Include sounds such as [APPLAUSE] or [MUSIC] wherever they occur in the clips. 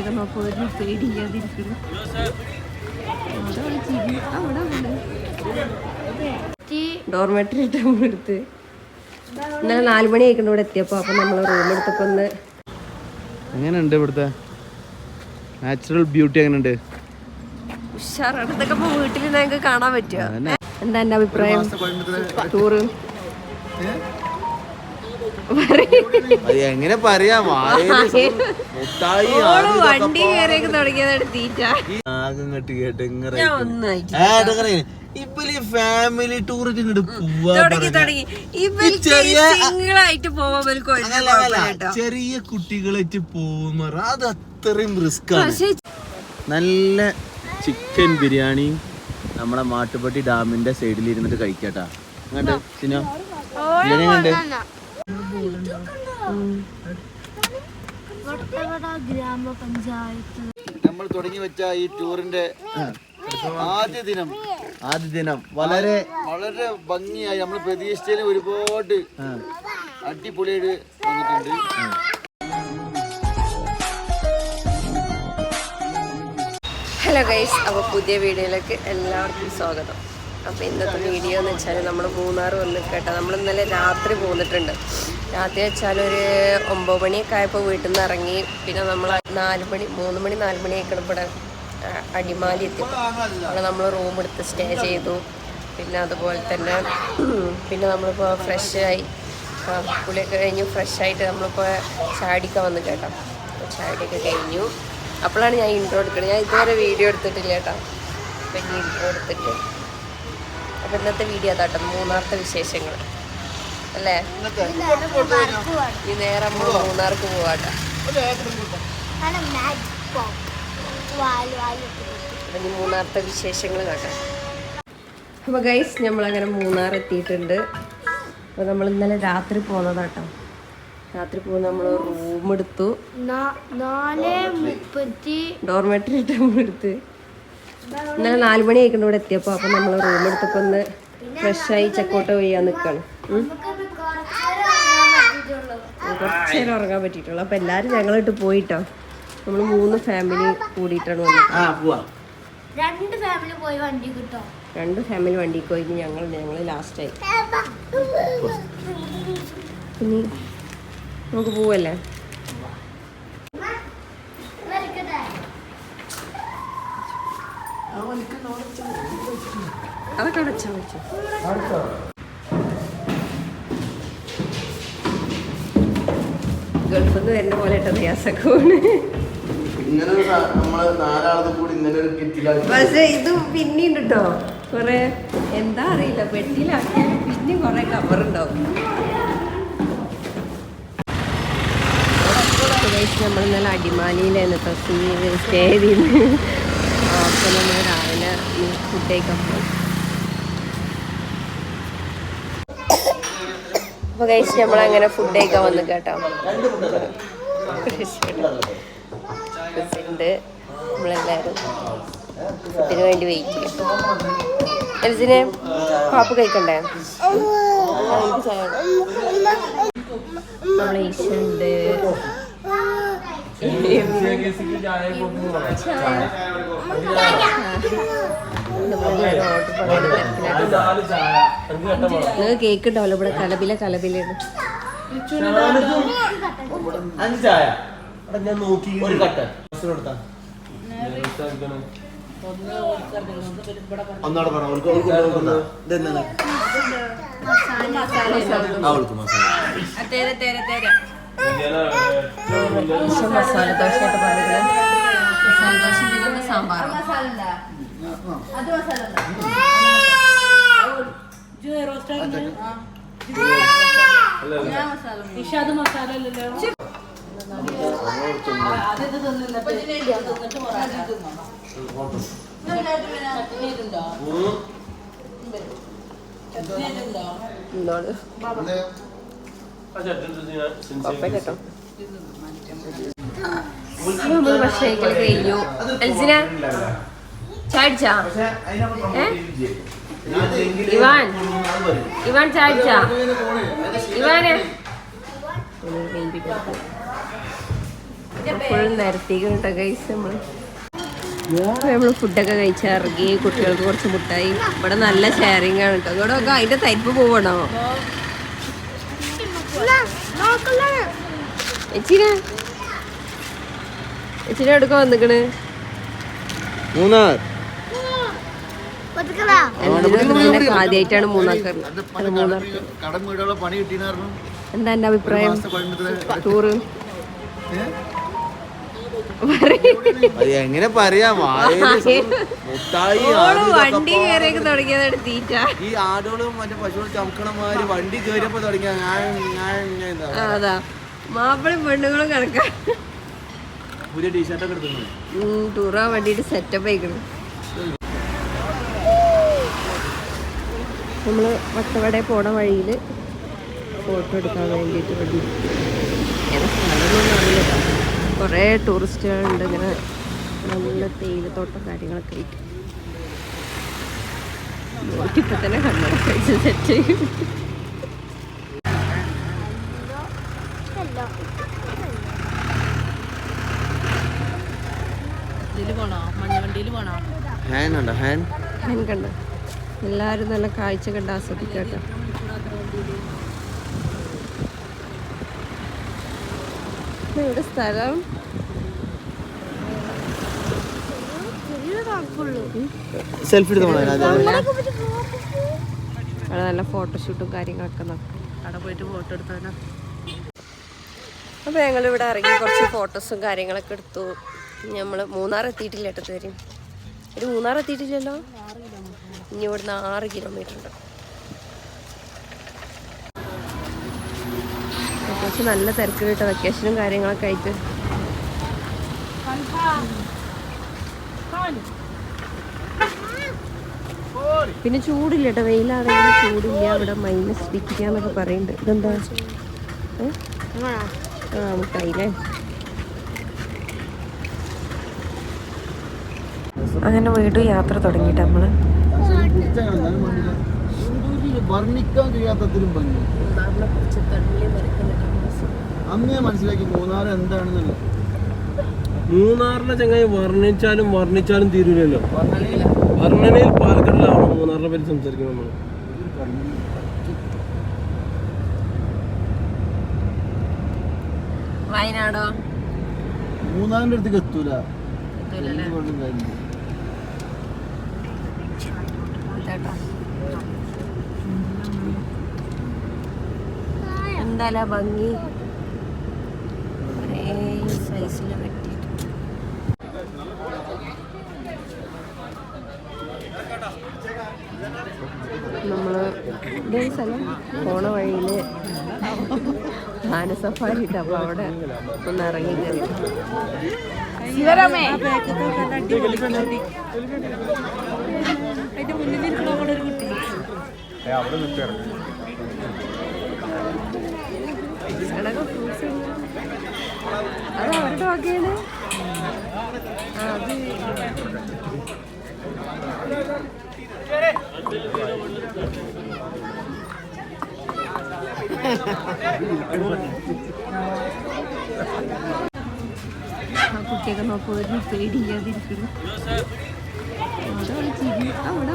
ഒക്കെ നോക്കുമ്പോൾ ഒരു പേടിയില്ലാതിരിക്കുന്നു. അവിടെ അവിടെ. ഡോർമെട്രി എടുത്ത്. ഇന്നലെ നാല് മണി ആയിക്കൊണ്ട് ഇവിടെ എത്തിയപ്പോൾ അപ്പം നമ്മൾ റൂം എടുത്തപ്പോൾ ഒന്ന് എങ്ങനെയുണ്ട് ഇവിടുത്തെ? നാച്ചുറൽ ബ്യൂട്ടി എങ്ങനെയുണ്ട്? ഉഷാറാണ്. ഇതൊക്കെ ഇപ്പോൾ വീട്ടിൽ ഞങ്ങൾക്ക് കാണാൻ പറ്റുമോ എന്താ എന്റെ അഭിപ്രായം? ടൂറ് അത് എങ്ങനെ പറയാ? വണ്ടി കയറിയൊക്കെ തുടങ്ങിയതാണ് തീറ്റ. ആകം കെട്ടി ഇങ്ങനെ? ഇവൽ ഫാമിലി തുടങ്ങി ചെറിയ- കുട്ടികളായിട്ട് പോകുന്ന അത് അത്രയും റിസ്ക് ആണ്. നല്ല ചിക്കൻ ബിരിയാണി നമ്മളെ മാട്ടുപ്പെട്ടി ഡാമിന്റെ സൈഡിൽ ഇരുന്നിട്ട് കഴിക്കട്ടാ. അങ്ങോട്ട് ബിരിയാണി കണ്ട് ഗ്രാമപഞ്ചായത്ത് നമ്മൾ തുടങ്ങി വെച്ച ഈ ടൂറിന്റെ ആദ്യ ദിനം. ആദ്യ ദിനം. വളരെ വളരെ ഭംഗിയായി നമ്മൾ പ്രതീക്ഷിച്ചതിന് ഒരുപാട് അടിപൊളിയായിട്ട് വന്നിട്ടുണ്ട്. ഹലോ ഗൈസ് അപ്പോൾ പുതിയ വീഡിയോയിലേക്ക് എല്ലാവർക്കും സ്വാഗതം. അപ്പോൾ ഇന്നത്തെ വീഡിയോ എന്ന് വെച്ചാൽ നമ്മൾ മൂന്നാർ വന്ന് കേട്ടോ. നമ്മൾ ഇന്നലെ രാത്രി പോന്നിട്ടുണ്ട്. രാത്രി വെച്ചാൽ ഒരു ഒമ്പത് മണിയൊക്കെ ആയപ്പോൾ വീട്ടിൽ നിന്ന് ഇറങ്ങി പിന്നെ നമ്മൾ നാല് മണി മൂന്ന് മണി നാല് മണി ആയിക്കണം ഇവിടെ അടിമാലി എത്തി അവിടെ നമ്മൾ റൂം എടുത്ത് സ്റ്റേ ചെയ്തു. പിന്നെ അതുപോലെ തന്നെ പിന്നെ നമ്മളിപ്പോൾ ഫ്രഷ് ആയി. ആ, കുളിയൊക്കെ കഴിഞ്ഞ് ഫ്രഷായിട്ട് നമ്മളിപ്പോൾ ചാടിക്കാൻ വന്ന് കേട്ടോ. ചാടിയൊക്കെ കഴിഞ്ഞു. അപ്പോഴാണ് ഞാൻ ഇൻട്രോ എടുക്കുന്നത് ഞാൻ ഇതുവരെ വീഡിയോ എടുത്തിട്ടില്ല കേട്ടോ. അപ്പം ഇനി ഇൻട്രോ എടുത്തിട്ട് അപ്പം ഇന്നത്തെ വീഡിയോ അതാട്ടോ. മൂന്നാർത്തെ വിശേഷങ്ങൾ. അല്ലേ? ഈ നേരം നമ്മൾ മൂന്നാർക്ക് പോവാട്ടോ. അപ്പം ഇനി വിശേഷങ്ങൾ കേട്ടോ. അപ്പോൾ ഗൈസ് നമ്മളങ്ങനെ മൂന്നാർ എത്തിയിട്ടുണ്ട്. അപ്പോൾ നമ്മൾ ഇന്നലെ രാത്രി പോന്നതാട്ടോ. രാത്രി പോകുന്ന നമ്മൾ റൂം എടുത്തു. ഡോർമെട്രി ഇട്ട് നമ്മളെടുത്ത് ഇന്നലെ നാല് മണി ആയിക്കൊണ്ട് ഇവിടെ എത്തിയപ്പോൾ അപ്പം നമ്മൾ റൂം എടുത്തപ്പോൾ ഒന്ന് ഫ്രഷായി ചെക്കൗട്ട് ചെയ്യാൻ നിൽക്കണം കുറച്ച് നേരം ഉറങ്ങാൻ പറ്റിയിട്ടുള്ളൂ. അപ്പം എല്ലാവരും ഞങ്ങളിട്ട് പോയിട്ടോ. നമ്മൾ മൂന്ന് ഫാമിലി കൂടിയിട്ടാണ് വന്നത്. രണ്ട് ഫാമിലി പോയി വണ്ടി കിട്ടും? രണ്ട് ഫാമിലി വണ്ടിക്ക് പോയി ഇനി ഞങ്ങൾ ഞങ്ങൾ ലാസ്റ്റായി ഇനി നമുക്ക് പോവല്ലേ അതൊക്കെ അടച്ചാ വെച്ചു ഗൾഫിൽ നിന്ന് വരുന്ന പോലെ ഇട്ട കിറ്റിലാക്കി. ഇത് പിന്നെയുണ്ട് കേട്ടോ കുറെ എന്താ അറിയില്ല. പെട്ടിയിലാക്കിയാലും പിന്നെ കൊറേ കവറുണ്ടാവും നമ്മൾ ഇന്നലെ അടിമാലിയിലായിരുന്നു. സ്റ്റേ ചെയ്ത് അപ്പോൾ നമ്മൾ രാവിലെ ഫുഡ് കഴിക്കാൻ പോകും അപ്പോൾ കഴിച്ച് നമ്മളങ്ങനെ ഫുഡ് കഴിക്കാൻ വന്നു കേട്ടോ. ഉണ്ട്. നമ്മളെല്ലാവരും ഫുഡിന് വേണ്ടി വെയിറ്റ് ചെയ്യും. എൽസിനെ പാപ്പ് കഴിക്കണ്ടേ? ചായ. വേണം. നമ്മളെ ഈശുണ്ട് കേക്ക് ഉണ്ടല്ലോ ഇവിടെ കലബില കലബിലാണ് അഞ്ചായ ചായ ഞാൻ നോക്കി ഒരു കട്ട ഒന്നോടെ പറ അവൾക്ക് അവൾക്ക് കൊടുക്കുന്ന. ഇതെന്താണ്? ആ, അവൾക്ക് മസാല. ഈശ മസാല ദോശയായിട്ട് പറഞ്ഞത് മസാല ദോശ പിന്നെ സാമ്പാർ എന്നോട് പപ്പ കേട്ടോ നമ്മൾ ഭക്ഷണം കഴിക്കൽ കഴിഞ്ഞു എൽസിന ചാടിച്ചാ? ഇവാൻ. ഇവാൻ ചാടിച്ചാ? ഇവാനെ. എപ്പോഴും നിരത്തിക്കുന്നുണ്ട് ഫുഡൊക്കെ ഇറങ്ങി കുട്ടികൾക്ക് കുറച്ച് മുട്ടായി ഇവിടെ നല്ല ഷെയറിങ് ആണ് കേട്ടോ ഇവിടെ ഒക്കെ അതിന്റെ തരിപ്പ് പോവണോ? എച്ചിനെ എച്ചിനെ എടുക്കാൻ വന്നിക്കണ്? മൂന്നാർ. ആദ്യമായിട്ടാണ് എന്താ എന്റെ അഭിപ്രായം? ടൂറ്. എങ്ങനെ പറയാ? വണ്ടി കയറിയൊക്കെ തുടങ്ങിയതാണ് തീറ്റ. ഈ ആടുകളും മറ്റേ പശുക്കളും ചമക്കണമാര് വണ്ടി കയറിയപ്പോ തുടങ്ങിയ അതാ. മാപ്പിളും പെണ്ണുങ്ങളും കണക്കാ. പുതിയ ടീഷർട്ടൊക്കെ എടുത്തു ടൂറാൻ വേണ്ടിട്ട് സെറ്റപ്പ് ആയിക്കണം. നമ്മൾ വട്ടവട പോണ വഴിയിൽ ഫോട്ടോ എടുക്കാൻ വേണ്ടിയിട്ട് വേണ്ടി കുറേ ടൂറിസ്റ്റുകളുണ്ട് ഇങ്ങനെ നല്ല തേയിലത്തോട്ടം കാര്യങ്ങളൊക്കെ ആയിട്ട്. നോക്കിയപ്പോ തന്നെ കണ്ണട പൈസ സെറ്റ് ചെയ്യും. ഹാൻ കണ്ടോ ഹാൻ? ഹാൻ കണ്ട? എല്ലാവരും നല്ല കാഴ്ച കണ്ട് ആസ്വദിക്കട്ടെ. ഇവിടെ സ്ഥലം? സെൽഫി അവിടെ നല്ല ഫോട്ടോഷൂട്ടും കാര്യങ്ങളൊക്കെ നടക്കും അവിടെ പോയിട്ട് ഫോട്ടോ എടുത്താലോ? അപ്പോൾ ഞങ്ങൾ ഇവിടെ ഇറങ്ങി കുറച്ച് ഫോട്ടോസും കാര്യങ്ങളൊക്കെ എടുത്തു. നമ്മൾ മൂന്നാർ എത്തിയിട്ടില്ല കേട്ടോ ഇതുവരെ. ഒരു മൂന്നാർ എത്തിയിട്ടില്ലല്ലോ? ഇനി ഇവിടുന്ന് ആറ് കിലോമീറ്റർ ഉണ്ട്. അത്യാവശ്യം നല്ല തിരക്ക് കേട്ടോ വെക്കേഷനും കാര്യങ്ങളൊക്കെ ആയിട്ട്. പിന്നെ ചൂടില്ല കേട്ടോ വെയിലാണെങ്കിൽ ചൂടില്ല ഇവിടെ മൈനസ് ഡിഗ്രി എന്നൊക്കെ പറയുന്നുണ്ട് ഇതെന്താ? ആ മുട്ടായില്ലേ? അങ്ങനെ വീണ്ടും യാത്ര തുടങ്ങിയിട്ട് നമ്മൾ വർണിക്കാൻ കഴിയാത്തതിലും ഭംഗി. അന്ന് ഞാൻ മനസ്സിലാക്കി മൂന്നാർ എന്താണെന്നുള്ളത് മൂന്നാറിനെ ചങ്ങായി വർണിച്ചാലും വർണിച്ചാലും തീരൂലല്ലോ. വർണനയിൽ പാലക്കാടിലാവണം. മൂന്നാറിനെ പറ്റി സംസാരിക്കുന്നത് നമ്മൾ വയനാടോ? മൂന്നാറിന്റെ അടുത്തേക്ക് എത്തൂല. കൊണ്ടും എന്തായാലും ആ ഭംഗി? ഒരേ സൈസിൽ വെട്ടിയിട്ട്. ഇതേ സ്ഥലം പോണ വഴിയിൽ മാനസഫാരി ഇട്ട് അവിടെ ഒന്ന് ഇറങ്ങി കയറി അടക്കം ഫ്രൂട്ട്സ് അത് അവരുടെ വകയാണ് കുട്ടിയൊക്കെ നോക്കുമ്പോൾ പേടിയില്ലാതിരിക്കുന്നു. അവിടെ വിളിച്ചിരുന്നു അവിടെ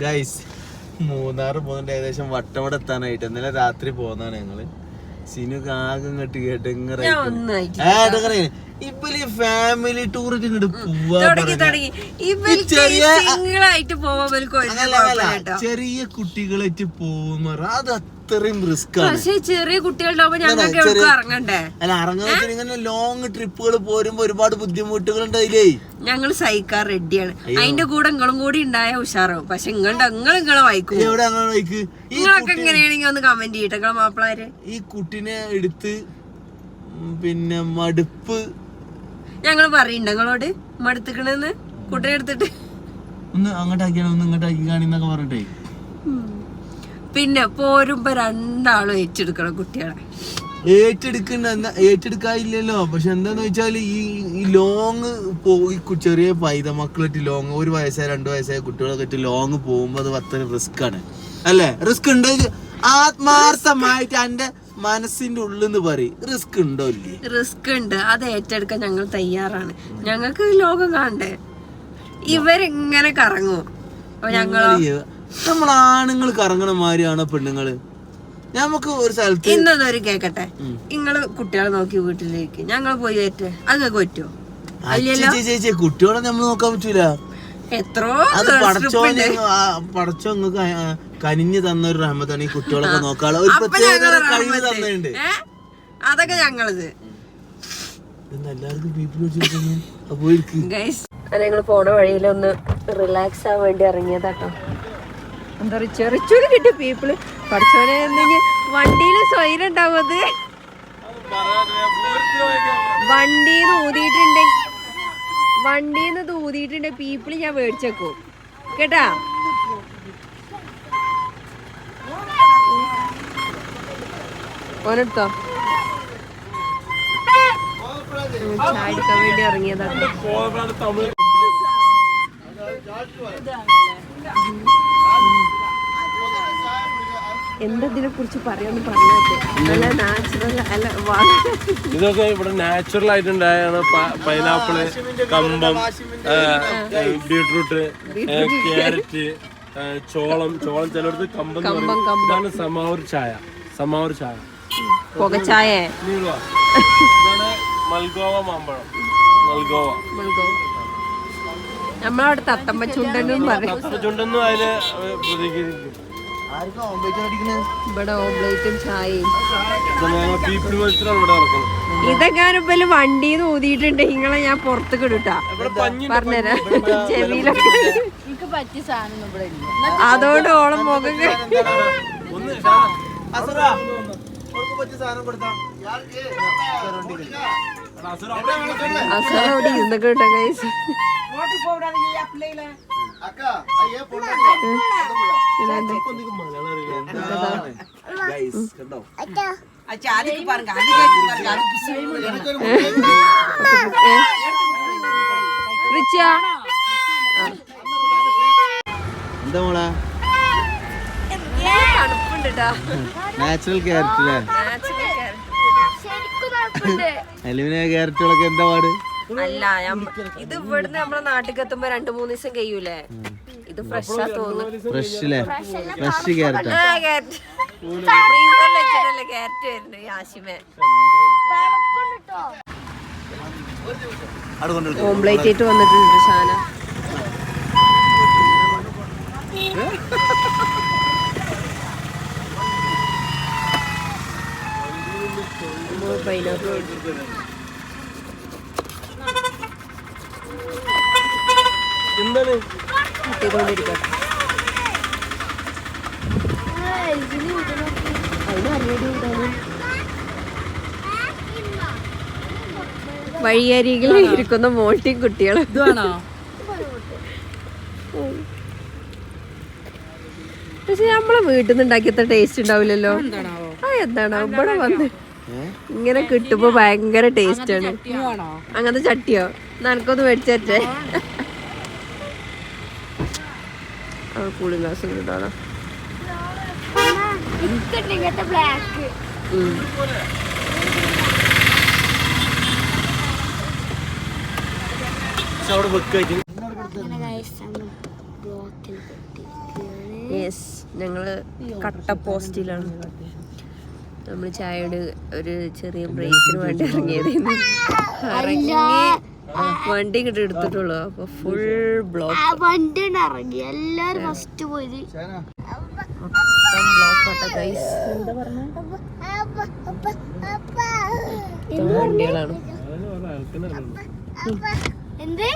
ഗൈസ് മൂന്നാറ് പോകുന്നുണ്ട് ഏകദേശം വട്ടവട എത്താനായിട്ട് ഇന്നലെ രാത്രി പോന്നാണ് ഞങ്ങൾ. സിനു ആകെ കെട്ടി കേട്ട് ഞാൻ ഒന്നായിട്ട് ഇപ്പൊ ഫാമിലി ടൂർ ഇങ്ങോട്ട് പോവാ ചെറിയ കുട്ടികളായിട്ട് പോകുമ്പോ അത് അത്രയും റിസ്ക് ആണ്. പക്ഷേ ചെറിയ കുട്ടികളുണ്ടാവുമ്പോ ഞങ്ങൾക്ക് എവിടെക്കും ഇറങ്ങണ്ടേ? അല്ല ഇറങ്ങുന്ന ഇങ്ങനെ ലോങ് ട്രിപ്പുകൾ പോരുമ്പോ ഒരുപാട് ബുദ്ധിമുട്ടുകൾ ഉണ്ട് ഉണ്ടായില്ലേ ഞങ്ങൾ സഹിക്കാൻ റെഡിയാണ് അതിന്റെ കൂടെ നിങ്ങളും കൂടി ഉണ്ടായ ഉഷാറാവും. പക്ഷെ നിങ്ങളുടെ നിങ്ങൾ നിങ്ങളെ വായിക്കും എവിടെ അങ്ങനെ വായിക്ക് നിങ്ങളൊക്കെ എങ്ങനെയാണെങ്കിൽ ഒന്ന് കമന്റ് ചെയ്യട്ടെ നിങ്ങളെ മാപ്പിളാര്? ഈ കുട്ടിനെ എടുത്ത് പിന്നെ മടുപ്പ്. ഞങ്ങൾ പറയണ്ട നിങ്ങളോട് മടുത്തിക്കണെന്ന് കുട്ടിനെ എടുത്തിട്ട്. ഒന്ന് അങ്ങോട്ടാക്കിയാണ്? ഒന്ന് ഇങ്ങോട്ടാക്കി കാണിന്നൊക്കെ പറഞ്ഞിട്ടേ. പിന്നെ പോരുമ്പോ രണ്ടാളും ഏറ്റെടുക്കണം കുട്ടികളെ. ഏറ്റെടുക്കണ്ട ഏറ്റെടുക്കാതില്ലല്ലോ ഏറ്റെടുക്കാനില്ലല്ലോ. പക്ഷെ എന്താന്ന് വെച്ചാൽ ഈ ഈ ലോങ് പോയി ചെറിയ പൈത മക്കളിട്ട് ലോങ് ഒരു വയസ്സായ രണ്ടു വയസ്സായ കുട്ടികളൊക്കെ ഇട്ട് ലോങ് പോകുമ്പോ അത് അത്ര റിസ്ക് ആണ് അല്ലേ? റിസ്ക് ഉണ്ടോ? ആത്മാർത്ഥമായിട്ട് എന്റെ മനസ്സിന്റെ ഉള്ളിന്ന് പറയും. റിസ്ക് ഉണ്ടോ ഇല്ലേ? റിസ്ക് ഉണ്ട്. അത് ഏറ്റെടുക്കാൻ ഞങ്ങൾ തയ്യാറാണ്. ഞങ്ങൾക്ക് ലോകം കാണണ്ടേ? ഇവരിങ്ങനെ കറങ്ങും. അപ്പൊ ഞങ്ങളോ നമ്മൾ ആണുങ്ങൾ കറങ്ങണ മാതിരിയാണോ പെണ്ണുങ്ങൾ? നമുക്ക് ഒരു സ്ഥലത്ത് ഇന്നതൊരു കേക്കട്ടെ. നിങ്ങൾ കുട്ടികളെ നോക്കി വീട്ടിലേക്ക് ഞങ്ങൾ പോയി ഏറ്റെ. അങ്ങക്ക് പറ്റുമോ ചേച്ചി കുട്ടികളെ നമ്മൾ നോക്കാൻ പറ്റൂല. എത്രോ അത് പടച്ചോ കനിഞ്ഞു തന്ന ഒരു റഹ്മത്താണ് ഈ കുട്ടികളൊക്കെ നോക്കാനുള്ള ഒരു പ്രത്യേക കഴിവ് തന്നിട്ടുണ്ട് അതൊക്കെ ഞങ്ങളത്. ഞങ്ങൾ പോണ വഴിയിൽ ഒന്ന് റിലാക്സ് ആവാൻ വേണ്ടി ഇറങ്ങിയതാട്ടോ. എന്താ പറയുക ചെറിച്ചൂര് കിട്ടിയ പീപ്പിൾ പഠിച്ചവരെ എന്തെങ്കിൽ വണ്ടിയിൽ സ്വൈരം ഉണ്ടാവും വണ്ടി ഊതിയിട്ടുണ്ടെങ്കിൽ വണ്ടിന്ന് ഇത് ഊതിയിട്ടുണ്ട് പീപ്പിൾ ഞാൻ മേടിച്ചേക്കും. കേട്ടാ? ഓനെടുത്തോ? ചായ എടുക്കാൻ വേണ്ടി ഇറങ്ങിയതാണ് എന്തതിനെ കുറിച്ച് പറയാന്ന് നല്ല നാച്ചുറൽ അല്ല ഇതൊക്കെ ഇവിടെ നാച്ചുറൽ ആയിട്ടുണ്ടായാണ്. പൈനാപ്പിൾ കമ്പം ബീട്രൂട്ട് ക്യാരറ്റ് ചോളം ചോളം ചിലടത്ത് കമ്പം. ഇതാണ് സമാവൂർ ചായ. സമാവൂർ ചായ. പുകച്ചായ. മൽഗോവ മാമ്പഴം. മൽഗോവ. നമ്മളവിടെ തത്തമ്മ ചുണ്ടനും പറയും. ചുണ്ടെന്നും ചുണ്ടൊന്നും അതിൽ പ്രതികരിക്കും? ഇവിടെ ഓംലേറ്റും ചായയും. നടക്കണം. ഇതെങ്ങാനും ഇപ്പൊ വണ്ടിന്ന് ഊതിയിട്ടുണ്ട്. നിങ്ങളെ ഞാൻ പുറത്ത് കിടട്ടാ പറഞ്ഞുതരാ. ചെവിയിലൊക്കെ. എനിക്ക് പറ്റിയ സാധനം ഇവിടെ ഇല്ല. അതോട് എന്താ മോളെ. നാച്ചുറൽ ക്യാരറ്റ് അല്ലേ എലിമിനെ ക്യാരറ്റുകളൊക്കെ എന്താ പാട്? അല്ല ഇത് ഇവിടുന്ന് നമ്മളെ നാട്ടിൽ എത്തുമ്പോ രണ്ടു മൂന്ന് ദിവസം കഴിയൂലേ? ഇത് ഫ്രഷാ തോന്നുന്നു. Fresh carrot. ഫ്രീസറിൽ വെച്ചിട്ടല്ലേ ക്യാരറ്റ് വരുന്നത് ആശിമേ ഓംപ്ലേറ്റ് ആയിട്ട് വന്നിട്ടുണ്ട് ഷാന പൈനാപ്പിൾ. എന്താണ് കിട്ടിക്കൊണ്ടിരിക്കട്ടെ വഴിയരികിൽ ഇരിക്കുന്ന മോട്ടിയും കുട്ടികളും. പക്ഷെ നമ്മളെ വീട്ടിൽ നിന്ന് ഉണ്ടാക്കിയത്ര ടേസ്റ്റ് ഉണ്ടാവില്ലല്ലോ. ആ എന്താണോ ഇവിടെ വന്ന് ഇങ്ങനെ കിട്ടുമ്പോ ഭയങ്കര ടേസ്റ്റ് ആണ്. അങ്ങനത്തെ ചട്ടിയോ? നനക്കൊന്ന് മേടിച്ചേ ആ കൂളിംഗ് ഗ്ലാസ് കിട്ടാണോ യെസ് ഞങ്ങൾ കട്ട പോസ്റ്റിലാണ്. നമ്മൾ ചായയുടെ ഒരു ചെറിയ ബ്രേക്കിന് വേണ്ടി ഇറങ്ങിയത്. ഇറങ്ങി വണ്ടി ഇങ്ങോട്ട് എടുത്തിട്ടുള്ളൂ അപ്പൊ ഫുൾ ബ്ലോക്ക് വണ്ടി ഇറങ്ങി എല്ലാരും ഫസ്റ്റ് പോയത് വണ്ടികളാണ് എന്ത്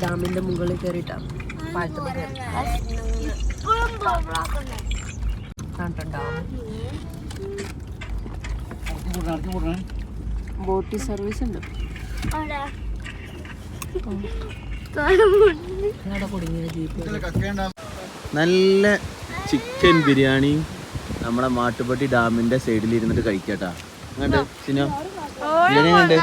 ഡാമിന്റെ മുകളിൽ കയറിയിട്ടാ പാലത്തുമ്മ കയറി ബോട്ടി സർവീസ് ഉണ്ട്. നല്ല ചിക്കൻ ബിരിയാണി നമ്മുടെ മാട്ടുപട്ടി ഡാമിന്റെ സൈഡിൽ ഇരുന്നിട്ട് കഴിക്കട്ടാ. അങ്ങോട്ട് ചിന്നോ? ബിരിയാണി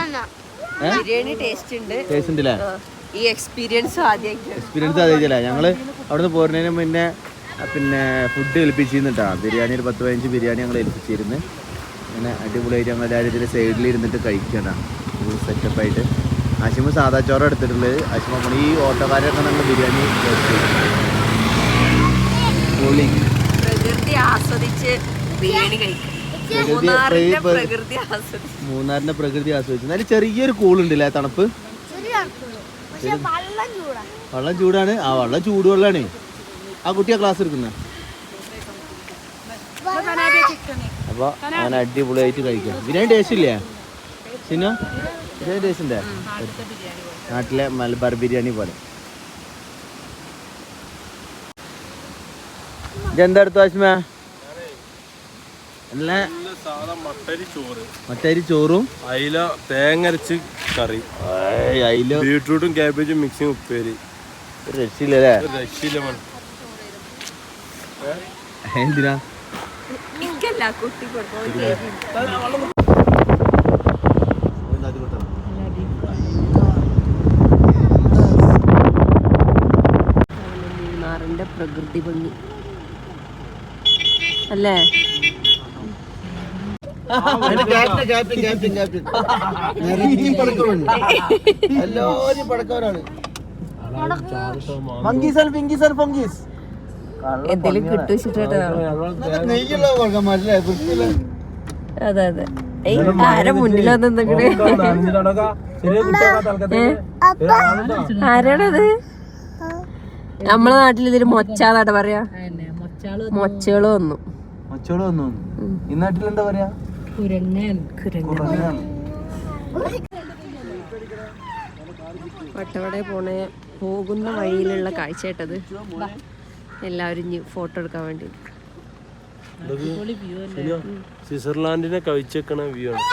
ബിരിയാണി ടേസ്റ്റ് ഉണ്ട്. ടേസ്റ്റ് ഉണ്ടല്ലേ? ആ, ഈ എക്സ്പീരിയൻസ് ഞങ്ങൾ അവിടുന്ന് പോരുന്നതിന് മുന്നേ പിന്നെ ഫുഡ് ഏൽപ്പിച്ചിരുന്നിട്ടാ. ബിരിയാണി ഒരു പത്ത് പതിനഞ്ച് ബിരിയാണി ഞങ്ങൾ ഏൽപ്പിച്ചിരുന്നു. അങ്ങനെ അടിപൊളിയായിട്ട് ഞങ്ങൾ എല്ലാവരും ഇതിന്റെ സൈഡിൽ ഇരുന്നിട്ട് കഴിക്കണം. ഒരു സെറ്റപ്പായിട്ട് ആശിമ സാധാ ചോറ് എടുത്തിട്ടുള്ളത്. ആശിമ നമ്മൾ ഈ ഓട്ടോക്കാരൊക്കെ നമ്മൾ ബിരിയാണി കഴിച്ചു. പൊളി പ്രകൃതി ആസ്വദിച്ച് ബിരിയാണി കഴിക്കും. പ്രകൃതി- മൂന്നാറിന്റെ പ്ര- പ്രകൃതി ആസ്വദിച്ച്. നല്ല ചെറിയൊരു കൂളുണ്ട് തണുപ്പ്? ചെറിയ തണുപ്പുള്ളൂ പക്ഷെ വെള്ളം ചൂടാണ്. ആ വെള്ളം ചൂടുവെള്ളമാണ് ആ കുട്ടിയാ ക്ലാസ് എടുക്കുന്നത് അപ്പൊ ഞാൻ അടിപൊളിയായിട്ട് കഴിക്കാം. ബിരിയാണി ടേസ്റ്റ് ഇല്ലേ? സിനോ? ബിരിയാണി ടേസ്റ്റ് ഉണ്ടേ നാട്ടിലെ മലബാർ ബിരിയാണി പോലെ. എന്താ എടുത്തു ആശ്മ? മട്ടരി ചോറ് അയില തേങ്ങരച്ച് കറി. ബീട്രൂട്ടും ക്യാബേജും മിക്സിങ് ഉപ്പേരി. രക്ഷയില്ലേ രക്ഷയില്ല. എന്തിനാ? മൂന്നാറിന്റെ പ്രകൃതി ഭംഗി. അല്ലേ? എല്ലാവരും പടക്കവരാണ് ഫംഗീസ് ഫിംഗീസ് ഫംഗീസ് എന്തെങ്കിലും കിട്ടുവെച്ചിട്ടാ പടക്കന്മാരല്ലേ വൃത്തിയില്ല അതെ അതെ. ആരെ മുന്നിൽ വന്നിട്ട് ആരാണത്? നമ്മളെ നാട്ടിൽ ഇതിന് മൊച്ചാന്നാട്ട പറയാ. മൊച്ചകൾ വന്നു. മൊച്ചകൾ വന്നു. ഈ നാട്ടിൽ എന്താ പറയാ? കുരങ്ങൻ. കുരങ്ങനാണ്. വട്ടവട പോണ പോകുന്ന വഴിയിലുള്ള കാഴ്ച കേട്ടത്. എല്ലാവരും ഫോട്ടോ എടുക്കാൻ വേണ്ടി സ്വിറ്റ്സർലാൻഡിനെ കഴിച്ചേക്കണ വ്യൂ ആണ്.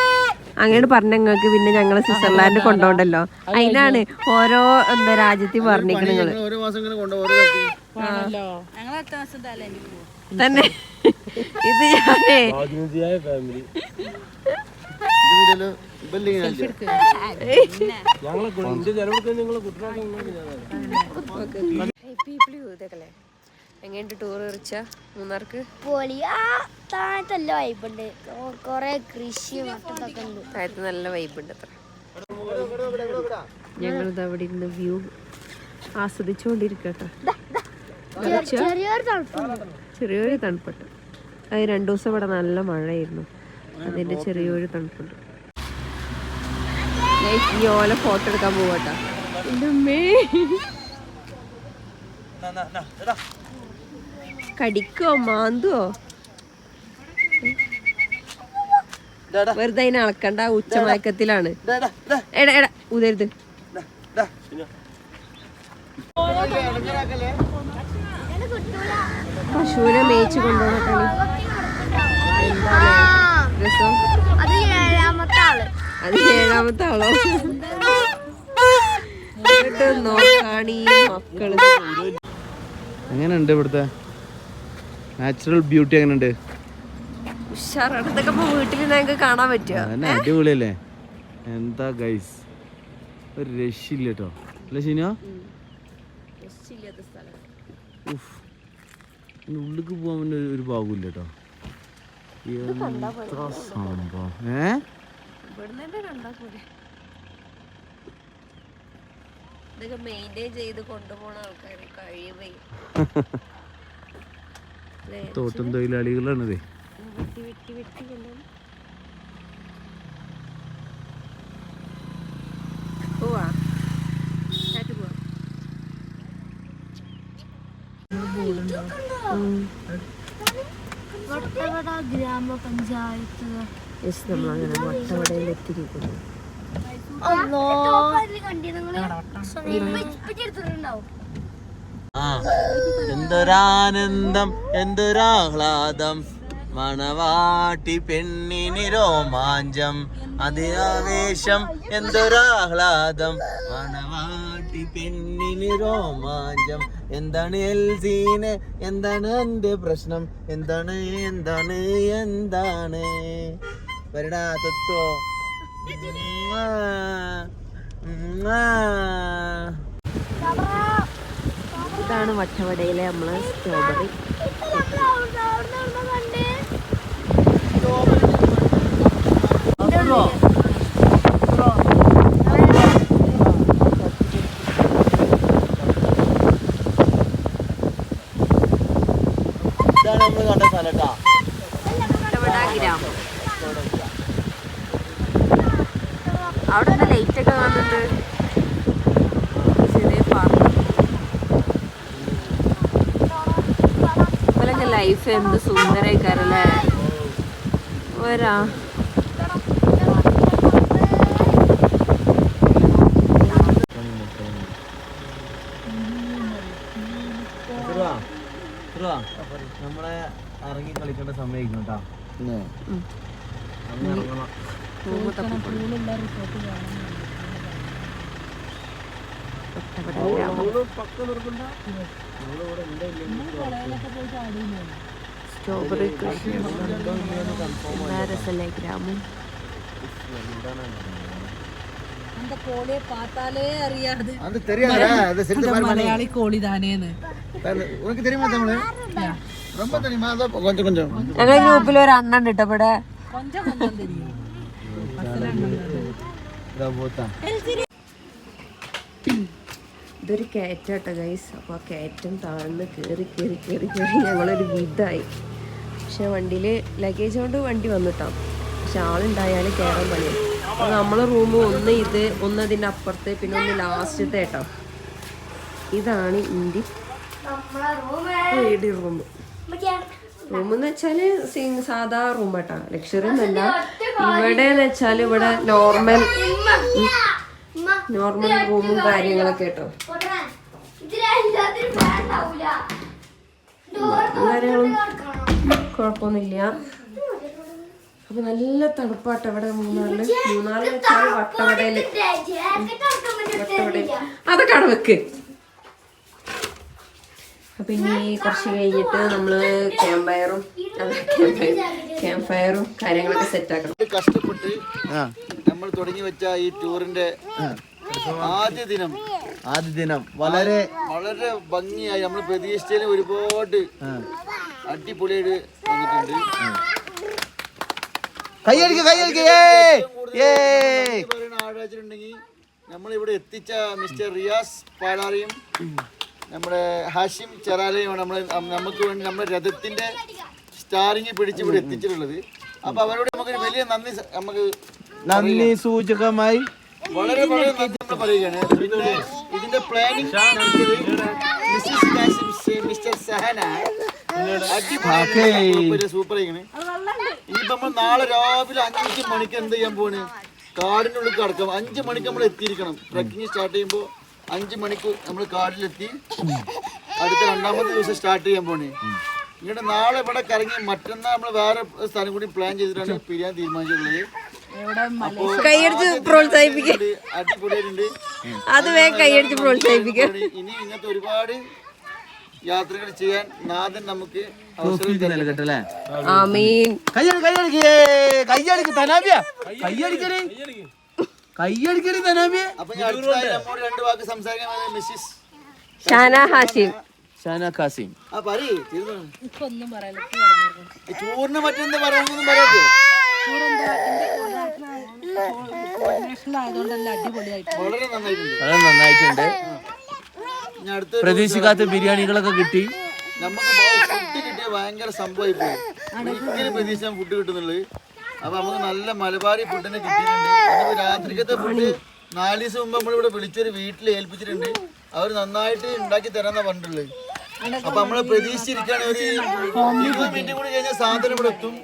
അങ്ങനെ പറഞ്ഞ നിങ്ങൾക്ക് പിന്നെ ഞങ്ങൾ സ്വിറ്റ്സർലാൻഡ് കൊണ്ടോണ്ടല്ലോ. അതിനാണ് ഓരോ എന്താ രാജ്യത്തിൽ പറഞ്ഞിരിക്കണ നിങ്ങൾ. ഓരോ മാസം ഇങ്ങനെ കൊണ്ടുപോകും ഓരോ തന്നെ. ഇത് ഞാനേ ഞങ്ങളെ എങ്ങനെയുണ്ട് ടൂർ കുറിച്ച മൂന്നാർക്ക്? പൊളി. ആ താഴത്തല്ല വൈബുണ്ട് കൊറേ കൃഷി താഴത്ത് നല്ല വൈബുണ്ട് ഉണ്ട് അത്ര. ഞങ്ങൾ അവിടെ ഇരുന്ന് വ്യൂ ആസ്വദിച്ചുകൊണ്ടിരിക്കട്ടോ ചെറിയൊരു തണുപ്പുണ്ട്. അത് രണ്ടു ദിവസം ഇവിടെ നല്ല മഴയായിരുന്നു. അതിന്റെ ചെറിയൊരു തണുപ്പുണ്ട്. ഈ ഓല ഫോട്ടോ എടുക്കാൻ പോവാട്ടോ. എന്റെ അമ്മേ. കടിക്കോ മാന്തുവോ? വെറുതെ അതിനെ അളക്കണ്ട ഉച്ചമയക്കത്തിലാണ് എടാ എടാ ഉതരുത്. പശുവിനെ മേയിച്ചു കൊണ്ടുപോകണ രസം? അത് ഏഴാമത്തെ ആൾ. അത് ഏഴാമത്തെ ആളോ? എന്നിട്ട് നോക്കാണ് ഈ മക്കൾ. എങ്ങനെയുണ്ട് ഇവിടുത്തെ? നാച്ചുറൽ ബ്യൂട്ടി എങ്ങനെയുണ്ട്? ഉഷാറാണ്. ഇതൊക്കെ ഇപ്പൊ വീട്ടിൽ ഞങ്ങൾക്ക് കാണാൻ അടിപൊളിയല്ലേ? എന്താ ഗൈസ് ഒരു രക്ഷില്ല കേട്ടോ അല്ലേ ശനിയോ ഉഫ്. ഉള്ളിക്ക് പോകാൻ പിന്നെ ഒരു- ഭാഗമില്ല കേട്ടോ എത്ര സംഭവം? ഏ? ഇതൊക്കെ മെയിന്റെയിൻ ചെയ്ത് കൊണ്ടുപോണ ആൾക്കാർ കഴിയുമ്പോ [LAUGHS] തോട്ടം തൊഴിലാളികളാണ് വട്ടവട ഗ്രാമപഞ്ചായത്ത് നമ്മളങ്ങനെ വട്ടവടയിൽ എത്തിയിരിക്കുന്നു കണ്ടി നിങ്ങൾ എടുത്തിട്ടുണ്ടാവും ആ എന്തൊരാനന്ദം എന്തൊരാഹ്ലാദം. മണവാട്ടി പെണ്ണിന് രോമാഞ്ചം അതിരാവേശം എന്തൊരാഹ്ലാദം. മണവാട്ടി പെണ്ണിന് രോമാഞ്ചം എന്താണ് എൽസീന് എന്താണ് എന്റെ പ്രശ്നം എന്താണ് എന്താണ് എന്താണ്. വരടാ തൊട്ടോ. ഉമ്മാ. ഇതാണ് വട്ടവടയിലെ നമ്മളെ സ്ട്രോബെറി ഇതാണ് നമ്മൾ കണ്ട സ്ഥലം ഗ്രാമം അവിടെ ലൈറ്റൊക്കെ ലൈറ്റ് ഒക്കെ കാണുന്നുണ്ട്? ചെറിയ പാർക്ക് ലൈഫ് എന്ത് സുന്ദരക്കാരല്ലേ വരാ. ഒറ്റപ്പെട്ട? നമ്മളെ ഇറങ്ങി കളിക്കേണ്ട സമയം കേട്ടാ. സ്ട്രോബെറി കൃഷി എന്താ രസല്ലേ ഗ്രാമം அந்த கோழியை பார்த்தாலே அறியாது அது தெரியாதா அது செத்து பாரு மணி. மலையாளி கோழி தானேன்னு அது உனக்கு தெரியுமா தமிழ் ரொம்ப தெரியுமா அதான் கொஞ்சம் கொஞ்சம் ഞങ്ങളുടെ ഗ്രൂപ്പിൽ ഒരു അണ്ണൻ ഇട്ടോ ഇവിടെ கொஞ்சம் கொஞ்சம் தெரியும் ഇതാ പോത്താ ഇതൊരു കയറ്റാട്ടോ ഗൈസ് അപ്പോൾ ആ കയറ്റം താഴ്ന്ന് കയറി കയറി കയറി കയറി ഞങ്ങളൊരു വിധായി പക്ഷേ വണ്ടിയിൽ ലഗേജ് കൊണ്ട് വണ്ടി വന്നിട്ടാണ് പക്ഷെ ആളുണ്ടായാൽ കയറാൻ പണിയാണ് അപ്പോൾ നമ്മളെ റൂം ഒന്ന് ഇത് ഒന്ന് അതിന്റെ അപ്പുറത്ത് പിന്നെ ഒന്ന് ലാസ്റ്റത്തെ കേട്ടോ ഇതാണ് ഇന്ത്യ വീട് റൂം റൂം എന്ന് വെച്ചാൽ സാധാ റൂം കേട്ടോ ലക്ഷറി ഒന്നല്ല ഇവിടെ എന്ന് വെച്ചാൽ ഇവിടെ നോർമൽ നോർമൽ റൂമും കാര്യങ്ങളൊക്കെ കേട്ടോ. കാര്യങ്ങളും കുഴപ്പമൊന്നുമില്ല. അപ്പൊ നല്ല തണുപ്പാട്ടോ അവിടെ മൂന്നാറിൽ. മൂന്നാറിൽ വെച്ചാൽ വട്ടവടയിൽ. വട്ടവടയിൽ അതൊക്കെ അവിടെ വെക്ക്. അപ്പൊ ഇനി കുറച്ച് കഴിഞ്ഞിട്ട് നമ്മൾ ക്യാമ്പയറും ഫയറും ക്യാമ്പ് ഫയറും കാര്യങ്ങളൊക്കെ സെറ്റ് ആക്കണം. കഷ്ടപ്പെട്ട് നമ്മൾ തുടങ്ങി വെച്ച ഈ ടൂറിന്റെ ആദ്യ ദിനം. ആദ്യ ദിനം. വളരെ വളരെ ഭംഗിയായി നമ്മൾ പ്രതീക്ഷിച്ചതിന് ഒരുപാട് അടിപൊളിയായിട്ട് വന്നിട്ടുണ്ട്. കൈയടിക്ക് ആരാച്ചിട്ടുണ്ടെങ്കിൽ നമ്മളിവിടെ എത്തിച്ച മിസ്റ്റർ റിയാസ് പാലാറിയും നമ്മുടെ ഹാഷിം ചെറാലയുമാണ്. നമ്മൾ നമുക്ക് വേണ്ടി നമ്മുടെ രഥത്തിന്റെ സ്റ്റാറിങ് പിടിച്ച് ഇവിടെ എത്തിച്ചിട്ടുള്ളത്. അപ്പൊ അവരോട് നമുക്കൊരു വലിയ നന്ദി സ- നമുക്ക് നന്ദി സൂചകമായി. വളരെ വളരെ നന്ദി നമ്മൾ പറയുകയാണ്. പിന്നെ ഇതിന്റെ പ്ലാനിങ് മിസ്സിസ് കാസിം സെ- മിസ്റ്റർ സഹന അടിപൊളി സൂപ്പർ ആയിക്കണ് ഇനിയിപ്പോ നമ്മൾ നാളെ രാവിലെ അഞ്ച് മണിക്ക് എന്ത് ചെയ്യാൻ പോണ് കാടിനുള്ളിൽ കടക്കാം. അഞ്ച് മണിക്ക് നമ്മൾ എത്തിയിരിക്കണം. ട്രക്കിങ് സ്റ്റാർട്ട് ചെയ്യുമ്പോൾ അഞ്ച് മണിക്ക് നമ്മൾ കാടിലെത്തി. അടുത്ത രണ്ടാമത്തെ ദിവസം സ്റ്റാർട്ട് ചെയ്യാൻ പോണേ ഇങ്ങനെ നാളെ ഇവിടെ കറങ്ങി മറ്റന്നാൾ നമ്മൾ വേറെ സ്ഥലം കൂടി പ്ലാൻ ചെയ്തിട്ടാണ് പിരിയാൻ തീരുമാനിച്ചിട്ടുള്ളത്. കൈയടിച്ച് അടിപൊളിയായിട്ടുണ്ട്. അത് വേഗം കൈയടിച്ച് ഇനി ഇങ്ങനത്തെ ഒരുപാട് യാത്രകൾ ചെയ്യാൻ നാഥൻ നമുക്ക് തനാബിയ അപ്പൊ ഞാൻ രണ്ട് വാക്ക് സംസാരിക്കാൻ മിസ്സിസ് ഷാന ഹാഷിം. ഷാന കാസിം ആ പറയ് ഒന്നും ടൂറിനെ പറ്റെന്താ പറയാനൊന്നും പറയാത്തോ വളരെ നന്നായിട്ടുണ്ട്. വളരെ നന്നായിട്ടുണ്ട്. ഞാൻ അടുത്ത പ്രതീക്ഷിക്കാത്ത ബിരിയാണികളൊക്കെ കിട്ടി. നമുക്ക് ഫുഡ് കിട്ടിയ ഭയങ്കര സംഭവമായി പോയി ഒരിക്കലും പ്രതീക്ഷിച്ചാൽ ഫുഡ് കിട്ടുന്നുള്ളു. അപ്പൊ നമുക്ക് നല്ല മലബാറി ഫുഡിനെ തന്നെ കിട്ടിയിട്ടുണ്ട് രാത്രിക്കത്തെ ഫുഡ് നാല് ദിവസം മുമ്പ് നമ്മളിവിടെ വിളിച്ചൊരു വീട്ടിൽ ഏൽപ്പിച്ചിട്ടുണ്ട്. അവർ നന്നായിട്ട് ഉണ്ടാക്കി തരാന്ന പറഞ്ഞിട്ടുള്ളത് അപ്പൊ നമ്മൾ പ്രതീക്ഷിച്ചിരിക്കാണ് ഒരു ഇരുപത് മിനിറ്റ് കൂടി കഴിഞ്ഞാൽ സാധനം ഇവിടെ എത്തും.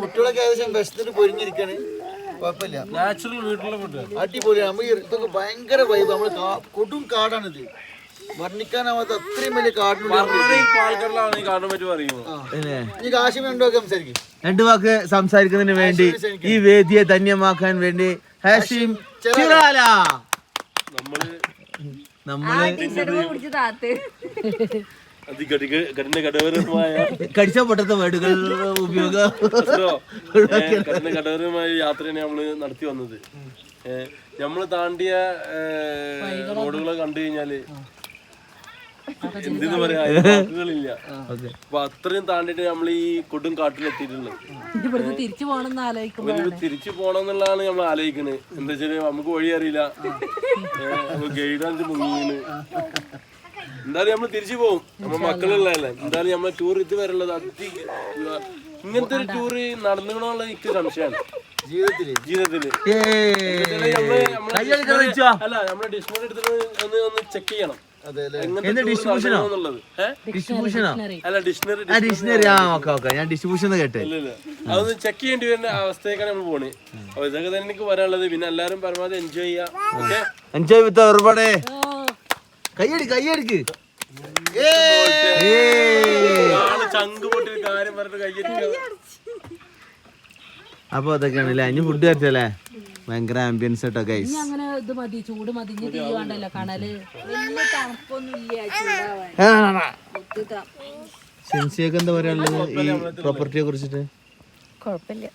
കുട്ടികളൊക്കെ ഏകദേശം വിശത്തിന് പൊരിഞ്ഞിരിക്കാണ് കുഴപ്പമില്ല. നാച്ചുറൽ വീട്ടിലെ ഫുഡ് അടിപൊളിയാണ് നമുക്ക് ഇതൊക്കെ ഭയങ്കര വൈബ് നമ്മൾ കാ- കൊടും കാടാണിത്. വർണിക്കാനാവാത്ത അത്രയും വലിയ കാട്ടിനുള്ളിൽ നമ്മൾ വളരെ പാൽക്കടലാണ് ഈ കാടിനെ പറ്റി പറയുന്നത് പിന്നെ ഈ കാശിമ ഉണ്ടോ സംസാരിക്കും. രണ്ടു വാക്ക് സംസാരിക്കുന്നതിന് വേണ്ടി ഈ വേദിയെ ധന്യമാക്കാൻ വേണ്ടി ഹാഷിം നമ്മൾ നമ്മൾ കടിച്ച പൊട്ടത്തെ വേടുകൾ ഉപയോഗം കഠിന കടവരമായ യാത്രയാണ് നമ്മൾ നടത്തി വന്നത്. ഏഹ് നമ്മൾ താണ്ടിയ ഏഹ്, റോഡുകളെ കണ്ടു കഴിഞ്ഞാൽ എന്തെന്ന് പറയാ വാക്കുകളില്ല. അപ്പൊ അത്രയും താണ്ടിട്ട് നമ്മൾ ഈ കൊടും കാട്ടിലെത്തിയിട്ടുള്ളത് ഇവിടുന്ന് തിരിച്ചു പോകണമെന്ന് തിരിച്ചു പോണം എന്നുള്ളതാണ് നമ്മൾ ആലോചിക്കുന്നത് എന്താ വെച്ചാൽ നമുക്ക് വഴി അറിയില്ല. ഗൈഡാണ് മുങ്ങിയാണ് എന്തായാലും നമ്മൾ തിരിച്ചു പോകും നമ്മൾ മക്കളുള്ളതല്ലേ. എന്തായാലും നമ്മളെ ടൂർ ഇത് ഉള്ളത് അതി ഇങ്ങനത്തെ ഒരു ടൂർ നടന്നുകൊണ്ടുള്ള എനിക്ക് സംശയമാണ്. ജീവിതത്തിൽ. ജീവിതത്തിൽ. അല്ല നമ്മുടെ ഡിക്ഷണറി എടുത്തിട്ട് ഒന്ന് ഒന്ന് ചെക്ക് ചെയ്യണം. എന്ത്? ഡിസ്ട്രിബ്യൂഷനോ അല്ല ഡിക്ഷണറി ആ ഡിക്ഷണറി ആ ഓക്കെ ഓക്കെ. ഞാൻ ഡിസ്ട്രിബ്യൂഷൻ കേട്ടെ. ഇല്ല ഇല്ല അതൊന്ന് ചെക്ക് ചെയ്യേണ്ടി വരുന്ന അവസ്ഥയൊക്കെയാണ് നമ്മൾ പോണേ. അപ്പൊ ഇതൊക്കെ തന്നെ എനിക്ക് പറയാനുള്ളത്. പിന്നെ എല്ലാരും പരമാവധി എൻജോയ് ചെയ്യാം. ഓക്കെ? എൻജോയ് വിത്ത് ഒരുപാട് കയ്യടി കയ്യടിക്ക് ചങ്ക് പൊട്ടി കാര്യം പറഞ്ഞിട്ട് അപ്പൊ അതൊക്കെയാണ് അല്ലേ അഞ്ഞു ഫുഡ് കഴിച്ചല്ലേ? ഭയങ്കര ആംബിയൻസ് കേട്ടോ ഗൈസ് ഇനി അങ്ങനെ ഇത് മതി ചൂട് മതി തീ വേണ്ടല്ലോ കണൽ. സെൻസിയൊക്കെ എന്താ പറയാനുള്ളത് ഈ പ്രോപ്പർട്ടിയെ കുറിച്ചിട്ട്? കുഴപ്പമില്ല.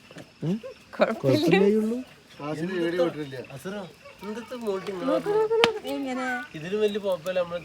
ഇതിലും വലിയ പോപ്പല്ല നമ്മളെ